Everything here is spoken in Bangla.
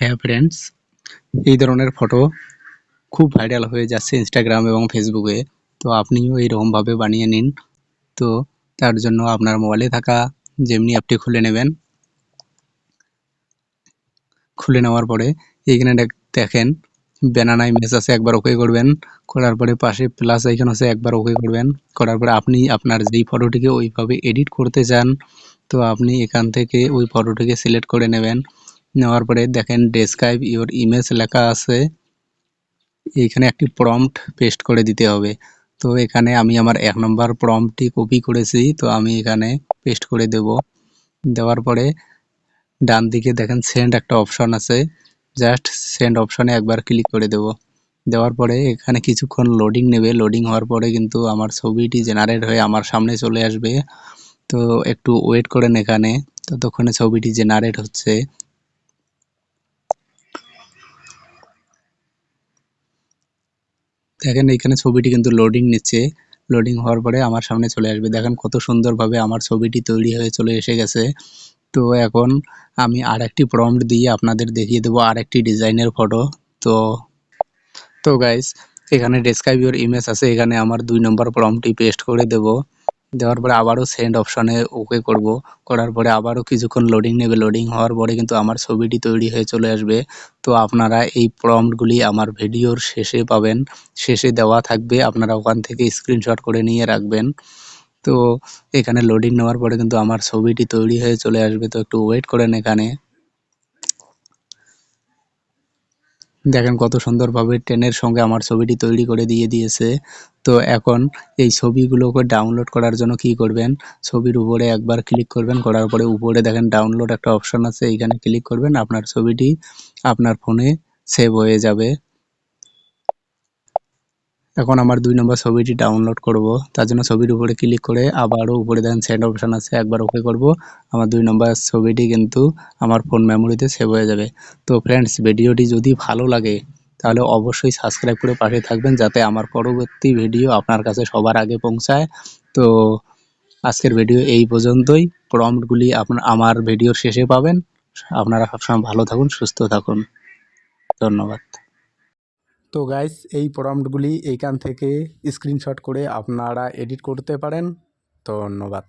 হ্যাঁ ফ্রেন্ডস এই ধরনের ফটো খুব ভাইরাল হয়ে যাচ্ছে ইনস্টাগ্রাম এবং ফেসবুকে তো আপনিও এইরকমভাবে বানিয়ে নিন। তো তার জন্য আপনার মোবাইলে থাকা যেমনি অ্যাপটি খুলে নেবেন। খুলে নেওয়ার পরে এইখানে দেখ- দেখেন ব্যানানা ইমেজ আছে, একবার ওকে করবেন। করার পরে পাশে প্লাস আইকন আছে, একবার ওকে করবেন। করার পরে আপনি আপনার যেই ফটোটিকে ওইভাবে এডিট করতে চান, তো আপনি এখান থেকে ওই ফটোটিকে সিলেক্ট করে নেবেন। নেওয়ার পরে দেখেন ডেসক্রাইব ইওর ইমেজ লেখা আছে। এইখানে একটি প্রম্পট পেস্ট করে দিতে হবে। তো এখানে আমি আমার এক নম্বর প্রম্পটটি কপি করেছি, তো আমি এখানে পেস্ট করে দেব। দেওয়ার পরে ডান দিকে দেখেন সেন্ড একটা অপশন আছে। জাস্ট সেন্ড অপশনে একবার ক্লিক করে দেব। দেওয়ার পরে এখানে কিছুক্ষণ লোডিং নেবে। লোডিং হওয়ার পরে কিন্তু আমার ছবিটি জেনারেট হয়ে আমার সামনে চলে আসবে। তো একটু ওয়েট করেন এখানে। ততক্ষণে ছবিটি জেনারেট হচ্ছে। দেখেন এইখানে ছবিটি কিন্তু লোডিং নিচ্ছে। লোডিং হওয়ার পরে আমার সামনে চলে আসবে। দেখেন কত সুন্দরভাবে আমার ছবিটি তৈরি হয়ে চলে এসে গেছে। তো এখন আমি আর একটি প্রম্পট দিয়ে আপনাদের দেখিয়ে দেবো আর একটি ডিজাইনের ফটো তো তো গাইস এখানে ডেসক্রাইব ইউর ইমেজ আছে। এখানে আমার দুই নম্বর প্রম্পটটি পেস্ট করে দেব। দেওয়ার পরে আবারও সেন্ড অপশানে ওকে করব। করার পরে আবারও কিছুক্ষণ লোডিং নেবে। লোডিং হওয়ার পরে কিন্তু আমার ছবিটি তৈরি হয়ে চলে আসবে। তো আপনারা এই প্রম্পটগুলি আমার ভিডিওর শেষে পাবেন। শেষে দেওয়া থাকবে। আপনারা ওখান থেকে স্ক্রিনশট করে নিয়ে রাখবেন। তো এখানে লোডিং নেওয়ার পরে কিন্তু আমার ছবিটি তৈরি হয়ে চলে আসবে। তো একটু ওয়েট করেন এখানে। দেখেন কত সুন্দরভাবে ট্রেনের সঙ্গে আমার ছবিটি তৈরি করে দিয়ে দিয়েছে। তো এখন এই ছবিগুলোকে ডাউনলোড করার জন্য কি করবেন? ছবির উপরে একবার ক্লিক করবেন, করার পরে উপরে দেখেন ডাউনলোড একটা অপশন আছে, এইখানে ক্লিক করবেন, আপনার ছবিটি আপনার ফোনে সেভ হয়ে যাবে। এখন আমার দুই নম্বর ছবিটি ডাউনলোড করব। তার জন্য ছবির উপরে ক্লিক করে আবারও উপরে দেখেন সেন্ড অপশন আছে, একবার ওকে করব। আমার দুই নম্বর ছবিটি কিন্তু আমার ফোন মেমোরিতে সেভ হয়ে যাবে। তো ফ্রেন্ডস ভিডিওটি যদি ভালো লাগে, তাহলে অবশ্যই সাবস্ক্রাইব করে পাশে থাকবেন যাতে আমার পরবর্তী ভিডিও আপনার কাছে সবার আগে পৌঁছায়। তো আজকের ভিডিও এই পর্যন্তই। প্রম্পটগুলি আপনার আমার ভিডিওর শেষে পাবেন। আপনারা সবসময় ভালো থাকুন, সুস্থ থাকুন। ধন্যবাদ। তো গাইস এই প্রম্পটগুলি এইখান থেকে স্ক্রিনশট করে আপনারা এডিট করতে পারেন। ধন্যবাদ।